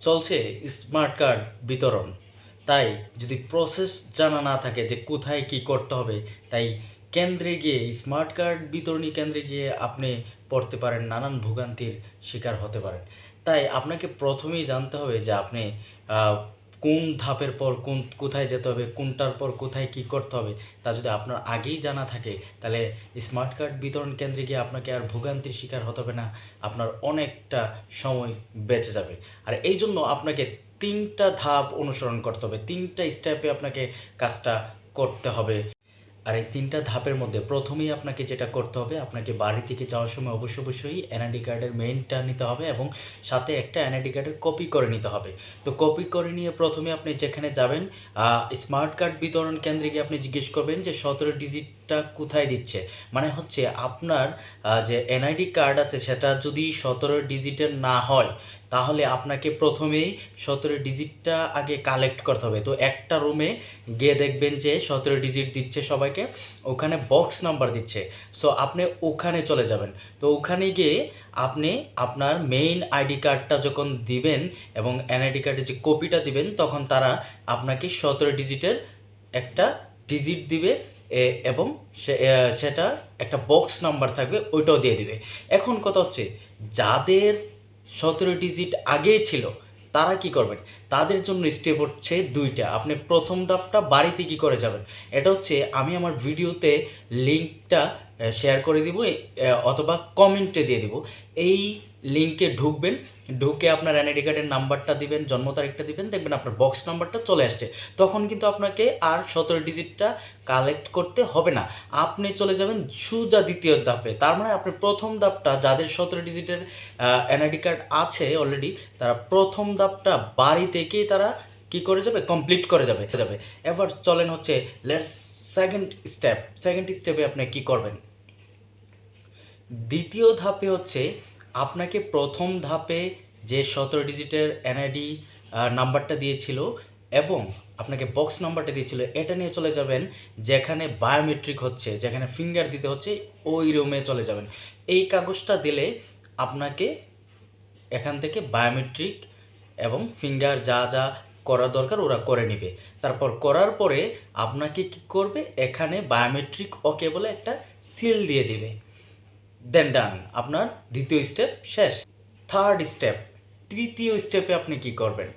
চলছে smart card বিতরণ। তাই যদি প্রসেস জানা না থাকে যে কোথায় কি করতে হবে, তাই কেন্দ্রে গিয়ে, স্মার্ট কার্ড বিতরণী কেন্দ্রে গিয়ে আপনি পড়তে পারেন, নানান ভোগান্তির শিকার হতে পারেন। তাই আপনাকে প্রথমেই জানতে হবে যে আপনি কোন ধাপের পর কোন কোথায় যেতে হবে, কোনটার পর কোথায় কি করতে হবে, তা যদি আপনার আগেই জানা থাকে, তাহলে স্মার্ট কার্ড বিতরণ কেন্দ্রে গিয়ে আপনাকে আর ভোগান্তির শিকার হতে হবে না, আপনার অনেকটা সময় বেঁচে যাবে। আর এই জন্য আপনাকে তিনটা ধাপ অনুসরণ করতে হবে, তিনটা স্টেপে আপনাকে কাজটা করতে হবে। আর এই তিনটা ধাপের মধ্যে প্রথমেই আপনাকে যেটা করতে হবে, আপনাকে বাড়ি থেকে যাওয়ার সময় অবশ্যই অবশ্যই এনআইডি কার্ডের মেইনটা নিতে হবে এবং সাথে একটা এনআইডি কার্ডের কপি করে নিতে হবে। তো কপি করে নিয়ে প্রথমে আপনি যেখানে যাবেন স্মার্ট কার্ড বিতরণ কেন্দ্রে গিয়ে আপনি জিজ্ঞেস করবেন যে সতেরো ডিজিটটা কোথায় দিচ্ছে? মানে হচ্ছে আপনার যে এনআইডি কার্ড আছে সেটা যদি সতেরো ডিজিটের না হয়, তাহলে আপনাকে প্রথমেই সতেরো ডিজিটটা আগে কালেক্ট করতে হবে। তো একটা রুমে গিয়ে দেখবেন যে সতেরো ডিজিট দিচ্ছে সবাইকে, ওখানে বক্স নাম্বার দিচ্ছে। সো আপনি ওখানে চলে যাবেন। তো ওখানে গিয়ে আপনি আপনার মেইন আইডি কার্ডটা যখন দিবেন এবং এনআইডি কার্ডের যে কপিটা দিবেন, তখন তারা আপনাকে সতেরো ডিজিটের একটা ডিজিট দিবে। এবং সেটা একটা বক্স নাম্বার থাকবে, ওইটাও দিয়ে দিবে। এখন কথা হচ্ছে, যাদের সতেরো ডিজিট আগেই ছিল, তারা কি করবেন? তাদের জন্য স্টেপ হচ্ছে দুইটা। আপনি প্রথম ধাপটা বাড়িতে কি করে যাবেন? এটা হচ্ছে, আমি আমার ভিডিওতে লিঙ্কটা শেয়ার করে দিব অথবা কমেন্টে দিয়ে দিব। এই লিঙ্কে ঢুকবেন, ঢুকে আপনার এনআইডি কার্ডের নাম্বারটা দিবেন, জন্ম তারিখটা দিবেন, দেখবেন আপনার বক্স নাম্বারটা চলে আসছে। তখন কিন্তু আপনাকে আর সতেরো ডিজিটটা কালেক্ট করতে হবে না। আপনি চলে যাবেন সুজা দ্বিতীয় ধাপে। তার মানে আপনি প্রথম ধাপটা, যাদের সতেরো ডিজিটের এনআইডি কার্ড আছে অলরেডি তারা প্রথম ধাপটা বাড়ি থেকেই তারা কি করে যাবে? কমপ্লিট করে যাবে যাবে। এবার চলেন হচ্ছে লেটস সেকেন্ড স্টেপ সেকেন্ড স্টেপে আপনি কি করবেন? দ্বিতীয় ধাপে হচ্ছে আপনাকে প্রথম ধাপে যে সতেরো ডিজিটের এনআইডি নাম্বারটা দিয়েছিল এবং আপনাকে বক্স নাম্বারটা দিয়েছিল, এটা নিয়ে চলে যাবেন যেখানে বায়োমেট্রিক হচ্ছে, যেখানে ফিঙ্গার দিতে হচ্ছে, ওই রুমে চলে যাবেন। এই কাগজটা দিলে আপনাকে এখান থেকে বায়োমেট্রিক এবং ফিঙ্গার যা যা করা দরকার, ওরা করে নেবে। তারপর করার পরে আপনাকে কি করবে? এখানে বায়োমেট্রিক ওকে বলে একটা সিল দিয়ে দিবে। দেন ডান আপনার দ্বিতীয় স্টেপ শেষ। থার্ড স্টেপ তৃতীয় স্টেপে আপনি কি করবেন?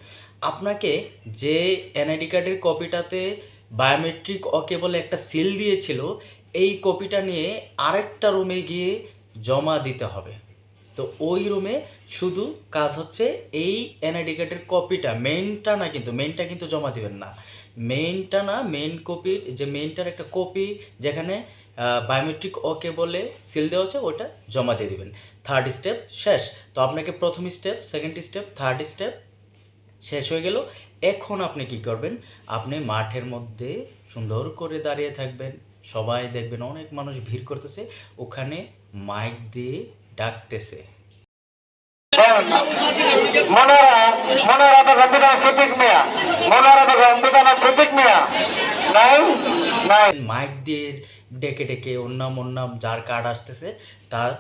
আপনাকে যে এনআইডি কার্ডের কপিটাতে বায়োমেট্রিক ওকে বলে একটা সিল দিয়েছিল, এই কপিটা নিয়ে আরেকটা রুমে গিয়ে জমা দিতে হবে। তো ওই রুমে শুধু কাজ হচ্ছে এই এনআইডি কার্ডের কপিটা মেইনটা না কিন্তু মেইনটা কিন্তু জমা দিবেন না। মেইনটা না মেইন কপির যে মেইনটার একটা কপি যেখানে বায়োমেট্রিক ওকে বলে সিল দেওয়া আছে, ওটা জমা দিয়ে দেবেন। থার্ড স্টেপ শেষ। তো আপনাকে প্রথম step second step third step শেষ হয়ে গেল। এখন আপনি কি করবেন? আপনি মাঠের মধ্যে সুন্দর করে দাঁড়িয়ে থাকবেন। সবাই দেখবেন অনেক মানুষ ভিড় করতেছে। ওখানে মাইক দিয়ে ডাকতেছে। মনোরা মনোরা তো গম্ভীর সিদ্দিক মিয়া। মনোরা তো গম্ভীর সিদ্দিক মিয়া। নাই? নাই। মাইক দিয়ে ডেকে ডেকে ওর নাম ওর নাম যার কার্ড আসতেছে তার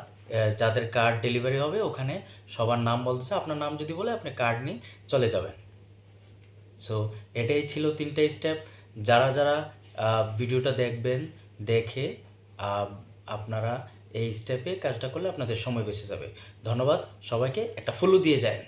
যাদের কার্ড ডেলিভারি হবে ওখানে সবার নাম বলতেছে। আপনার নাম যদি বলে আপনি কার্ড নিয়ে চলে যাবেন। সো এটাই ছিল তিনটে স্টেপ। যারা যারা ভিডিওটা দেখবেন দেখে আপনারা এই স্টেপে কাজটা করলে আপনাদের সময় বেঁচে যাবে। ধন্যবাদ সবাইকে একটা ফুলও দিয়ে যায়